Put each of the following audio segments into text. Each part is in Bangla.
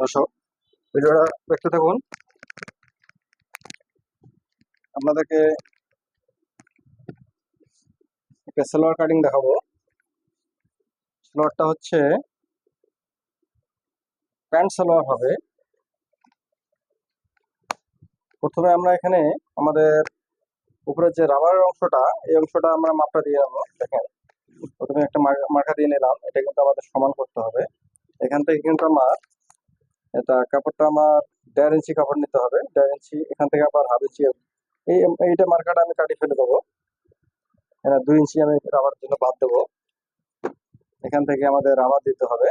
দর্শক, ভিডিওটা দেখতে থাকুন। আপনাদেরকে একটা সেলোয়ার কাটিং দেখাবো। সেলোয়ারটা হচ্ছে প্যান্ট সালোয়ার হবে। প্রথমে আমরা এখানে আমাদের উপরের যে রাবারের অংশটা, এই অংশটা আমরা মাপটা দিয়ে নেব, দেখেন। প্রথমে একটা মার- মার্কা দিয়ে নিলাম, এটা কিন্তু আমাদের সমান করতে হবে। এখান থেকে কিন্তু আমার এটা কাপড়টা আমার দেড় ইঞ্চি কাপড় নিতে হবে, দেড় ইঞ্চি, এখান থেকে আবার হাফ ইঞ্চি এই, এইটা মার্কাটা আমি কাটি ফেলে দেবো। দুই ইঞ্চি আমি রাবার জন্য বাদ দেবো। এখান থেকে আমাদের রাবার দিতে হবে।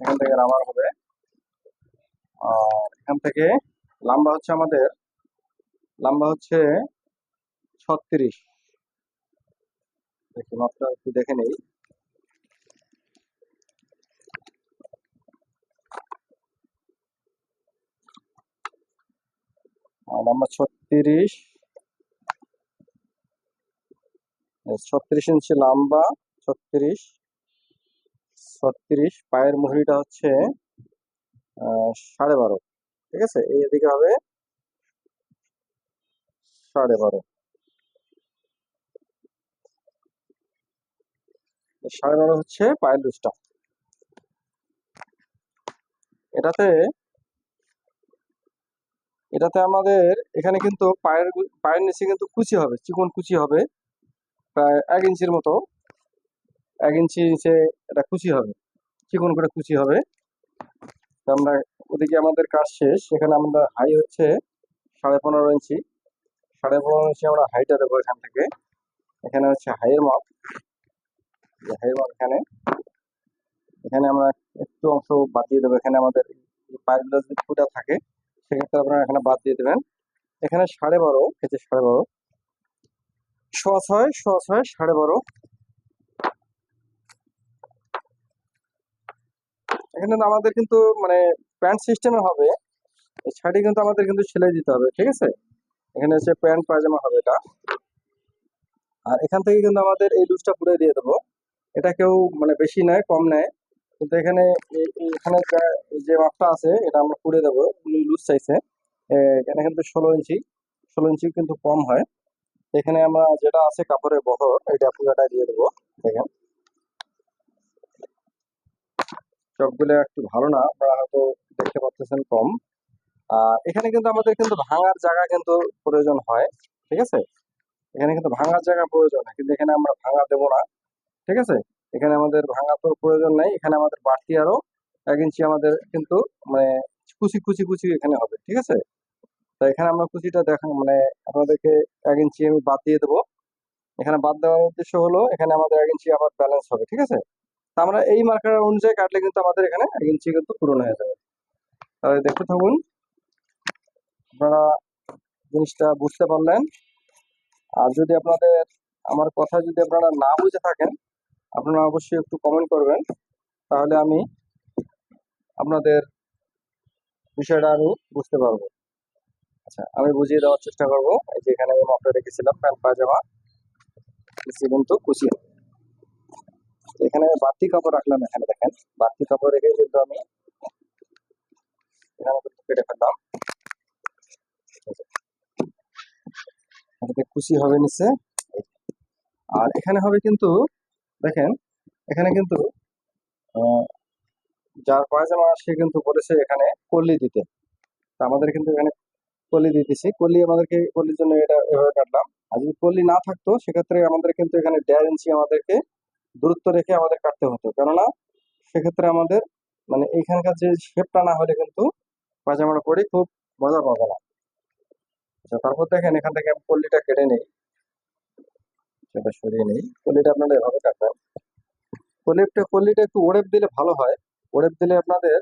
এখান থেকে রাবার হবে। আর এখান থেকে লম্বা হচ্ছে আমাদের, লম্বা হচ্ছে ছত্রিশ। দেখি মাপটা একটু দেখে নেই। লম্বা ছত্রিশ। ছত্রিশ ইঞ্চি লম্বা, ছত্রিশ ছত্রিশ। পায়ের মুহুরিটা হচ্ছে সাড়ে বারো। ঠিক আছে? এই এদিকে হবে সাড়ে বারো। সাড়ে বারো হচ্ছে পায়ের লুজটা। এটাতে এটাতে আমাদের এখানে কিন্তু পায়ের পায়ের নিচে কিন্তু কুচি হবে, চিকন কুচি হবে, প্রায় এক ইঞ্চির মতো। এক ইঞ্চি নিচে এটা কুচি হবে, চিকন করে কুচি হবে। আমরা ওদিকে আমাদের কাজ শেষ, এখানে আমাদের হাই হচ্ছে সাড়ে পনেরো ইঞ্চি। সাড়ে পনেরো ইঞ্চি আমরা হাইটা দেবো এখান থেকে। এখানে হচ্ছে হাইয়ের মাপ হাইয়ের মাপ এখানে। এখানে আমরা একটু অংশ বাদ দিয়ে দেবো। এখানে আমাদের পায়েরগুলো যদি ফুটা থাকে সেক্ষেত্রে আপনারা এখানে বাদ দিয়ে দেবেন। এখানে সাড়ে বারো হচ্ছে সাড়ে বারো। সোয়া ছয় সোয়া ছয় সাড়ে বারো। এখানে আমাদের কিন্তু মানে প্যান্ট সিস্টেমে হবে। এই শাড়ি কিন্তু আমাদের কিন্তু সেলাই দিতে হবে, ঠিক আছে? এখানে হচ্ছে প্যান্ট, পায়জামা হবে এটা। আর এখান থেকে কিন্তু আমাদের এই লুজটা পুরো দিয়ে দেবো। এটা কেউ মানে বেশি নেয়, কম নেয়। কিন্তু এখানে এখানে যে মাপটা আছে, এটা আমরা পুড়ে দেবো। লুজ চাইছে এখানে কিন্তু ষোলো ইঞ্চি। ষোলো ইঞ্চি কিন্তু কম হয়। এখানে আমরা যেটা আছে, কাপড়ের বহর, এটা পুরোটা দিয়ে দেবো। দেখেন। সবগুলো একটু ভালো না, আপনারা হয়তো দেখতে পাচ্ছেন কম। এখানে কিন্তু আমাদের কিন্তু ভাঙার জায়গা কিন্তু প্রয়োজন হয়, ঠিক আছে? এখানে কিন্তু ভাঙার জায়গা প্রয়োজন কিন্তু এখানে আমরা ভাঙা দেবো না, ঠিক আছে? এখানে আমাদের ভাঙা তো প্রয়োজন নাই, এখানে আমাদের বাড়তি আরও এক ইঞ্চি আমাদের কিন্তু মানে কুচি কুচি কুচি এখানে হবে, ঠিক আছে? তো এখানে আমরা কুচিটা দেখা মানে আপনাদেরকে এক ইঞ্চি আমি বাদ দিয়ে দেবো। এখানে বাদ দেওয়ার উদ্দেশ্য হলো, এখানে আমাদের এক ইঞ্চি আবার ব্যালেন্স হবে, ঠিক আছে? তা আমরা এই মার্কার অনুযায়ী কাটলে কিন্তু আমাদের এখানে এক ইঞ্চি কিন্তু পূরণ হয়ে যাবে। তাহলে দেখতে থাকুন, আপনারা জিনিসটা বুঝতে পারলেন। আর যদি আপনাদের, আমার কথা যদি আপনারা না বুঝে থাকেন আপনারা অবশ্যই একটু কমেন্ট করবেন। তাহলে আমি আপনাদের বিষয়টা আমি বুঝতে পারব। আচ্ছা আমি বুঝিয়ে দেওয়ার চেষ্টা করব। এই যে এখানে আমি মাপটা রেখেছিলাম প্যান্ট, পায়জামা, নিচে কিন্তু কুচি। এখানে আমি বাড়তি কাপড় রাখলাম এখানে, দেখেন। বাড়তি কাপড় রেখে কিন্তু আমি এখানে কিন্তু কেটে ফেললাম। কুচি হবে নিচে। আর এখানে হবে কিন্তু দেখেন, এখানে কিন্তু যার পায়জামা সে কিন্তু বলেছে এখানে কল্লি দিতে। তা আমাদের কিন্তু এখানে কলি দিতেছি। কলি আমাদেরকে, কলির জন্য এটা এভাবে কাটলাম। আর যদি কলি না থাকতো, সেক্ষেত্রে আমাদের কিন্তু এখানে দেড় ইঞ্চি আমাদেরকে দূরত্ব রেখে আমাদের কাটতে হতো। কেননা, সেক্ষেত্রে আমাদের মানে এখানকার যে শেপটা না হলে কিন্তু পায়জামাটা পরে খুব মজা পাবে না। আচ্ছা তারপর দেখেন, এখান থেকে আমি কল্লিটা কেটে নেই। সেটা সরিয়ে নেই। কলিটা আপনারা এভাবে কাটবেন কলিটা কলিটা একটু ওড়েপ দিলে ভালো হয়। ওড়েপ দিলে আপনাদের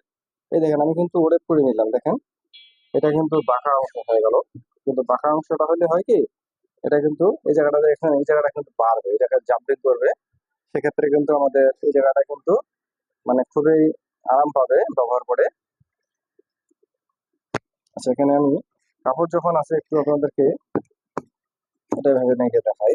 এই দেখেন আমি কিন্তু ওড়েপ করে নিলাম দেখেন। এটা কিন্তু বাঁকা অংশ হয়ে গেল। কিন্তু বাঁকা অংশটা হলে হয় কি এটা কিন্তু এই জায়গাটা এখানে এই জায়গাটা কিন্তু বাড়বে এই জায়গায় জাম্পিং করবে। সেক্ষেত্রে কিন্তু আমাদের এই জায়গাটা কিন্তু মানে খুবই আরাম পাবে ব্যবহার করে। আচ্ছা এখানে আমি কাপড় যখন আছে একটু আপনাদেরকে এটা ভেবে নিয়ে দেখাই।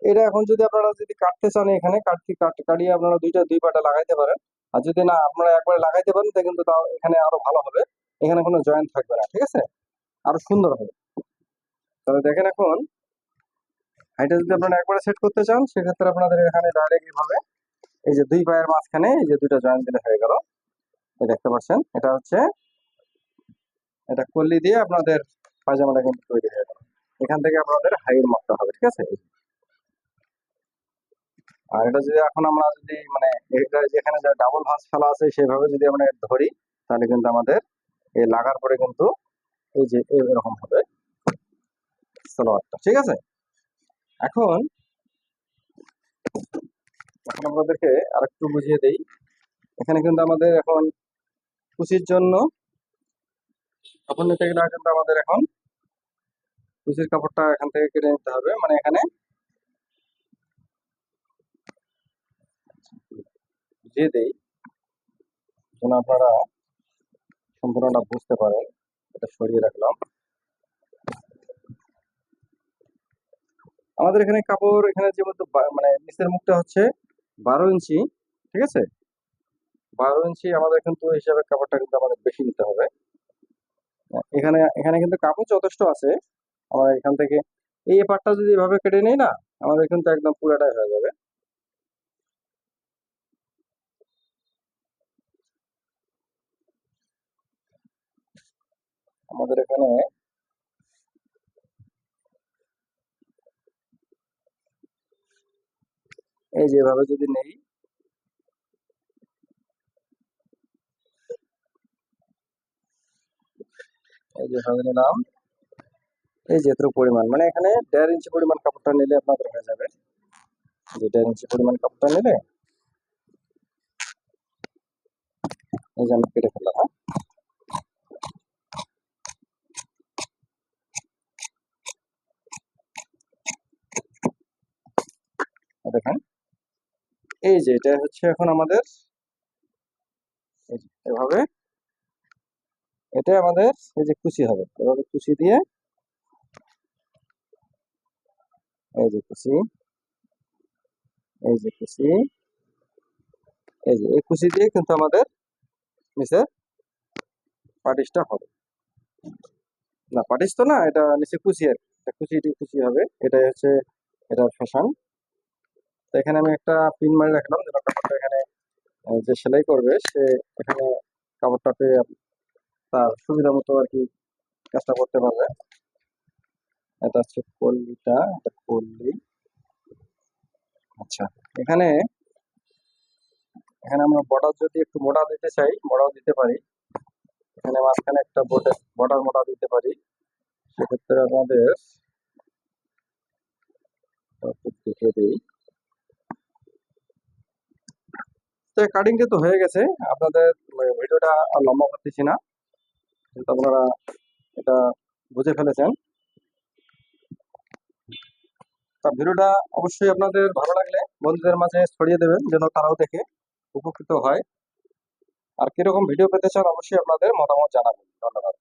এটা এখন যদি আপনারা যদি কাটতে চান এখানে কাটতে কাট- কাটিয়ে আপনারা দুইটা দুই পাটা লাগাইতে পারেন। আর যদি না আপনারা একবারে লাগাইতে পারেন, তাহলে কিন্তু তাও এখানে আরও ভালো হবে। এখানে কোনো জয়েন্ট থাকবে না, ঠিক আছে? আরও সুন্দর হবে। তাহলে দেখেন এখন হাইটা যদি আপনারা একবারে সেট করতে চান, সেক্ষেত্রে আপনাদের এখানে ডাইরেক্ট এইভাবে এই যে দুই পায়ের মাঝখানে এই যে দুইটা জয়েন্ট দিলে হয়ে গেল। দেখতে পাচ্ছেন, এটা হচ্ছে এটা কল্লি দিয়ে আপনাদের পায়জামাটা কিন্তু তৈরি হয়ে গেল। এখান থেকে আপনাদের হাইট মাপতে হবে, ঠিক আছে? আর এটা যদি এখন আমরা যদি মানে এটা যেখানে যে ডাবল ভাঁজ ফেলা আছে সেভাবে যদি আমরা ধরি, তাহলে কিন্তু আমাদের এই লাগার পরে কিন্তু এই যে এরকম হবে। সালোয়ারটা, ঠিক আছে? এখন এখন আপনাদেরকে আরেকটু বুঝিয়ে দেই। এখানে কিন্তু আমাদের এখন কুচির জন্য কাপড় নিতে গেলে কিন্তু আমাদের এখন কুচির কাপড়টা এখান থেকে কেটে নিতে হবে। মানে এখানে বুঝিয়ে দেই। যেন আপনারা সম্পূর্ণটা বুঝতে পারেন। এটা সরিয়ে রাখলাম। আমাদের এখানে কাপড়, এখানে যে বা- মানে নিচের মুখটা হচ্ছে বারো ইঞ্চি, ঠিক আছে? বারো ইঞ্চি আমাদের কিন্তু হিসাবে কাপড়টা কিন্তু আমাদের বেশি নিতে হবে। এখানে এখানে কিন্তু কাপড় যথেষ্ট আছে। আমরা এখান থেকে এই পাটটা যদি এভাবে কেটে নিই না, আমাদের কিন্তু একদম পুরাটাই হয়ে যাবে। আমাদের এখানে এই যেভাবে যদি নেই, এই যেভাবে নিলাম, এই যে এতটুকু পরিমাণ মানে এখানে দেড় ইঞ্চি পরিমাণ কাপড়টা নিলে আপনাদের হয়ে যাবে। যে দেড় ইঞ্চি পরিমাণ কাপড়টা নিলে, এই যে আমি কেটে ফেললাম হ্যাঁ? দেখেন। এই যে, এটা হচ্ছে এখন আমাদের এভাবে। এটা আমাদের এই যে কুচি হবে, এভাবে কুচি দিয়ে এই যে কুচি, এই যে কুচি, এই যে, এই কুচি দিয়ে কিন্তু আমাদের নিচে পাটিসটা হবে। না, পাটিস তো না, এটা নিচে কুচি আর কি। এটা কুচি হবে, এটাই হচ্ছে এটার ফ্যাশন। তো এখানে আমি একটা পিন মারি রাখলাম, যেন কাপড়টা এখানে যে সেলাই করবে, সে এখানে কাপড়টা পেয়ে তার সুবিধা মতো আর কি কাজটা করতে পারবে। এটা হচ্ছে কল্লিটা এটা কল্লি আচ্ছা এখানে এখানে আমরা বর্ডার যদি একটু মোটা দিতে চাই মোটাও দিতে পারি। এখানে মাঝখানে একটা বর্ডার বর্ডার মোটা দিতে পারি। সেক্ষেত্রে আমাদের দেখিয়ে দিই। তো কাটিং তো হয়ে গেছে। আপনাদের ভিডিওটা আর লম্বা করতেছি না। কিন্তু আপনারা এটা বুঝে ফেলেছেন। তা ভিডিওটা অবশ্যই আপনাদের ভালো লাগলে বন্ধুদের মাঝে ছড়িয়ে দেবেন, যেন তারাও দেখে উপকৃত হয়। আর কীরকম ভিডিও পেতে চান অবশ্যই আপনাদের মতামত জানাবেন। ধন্যবাদ।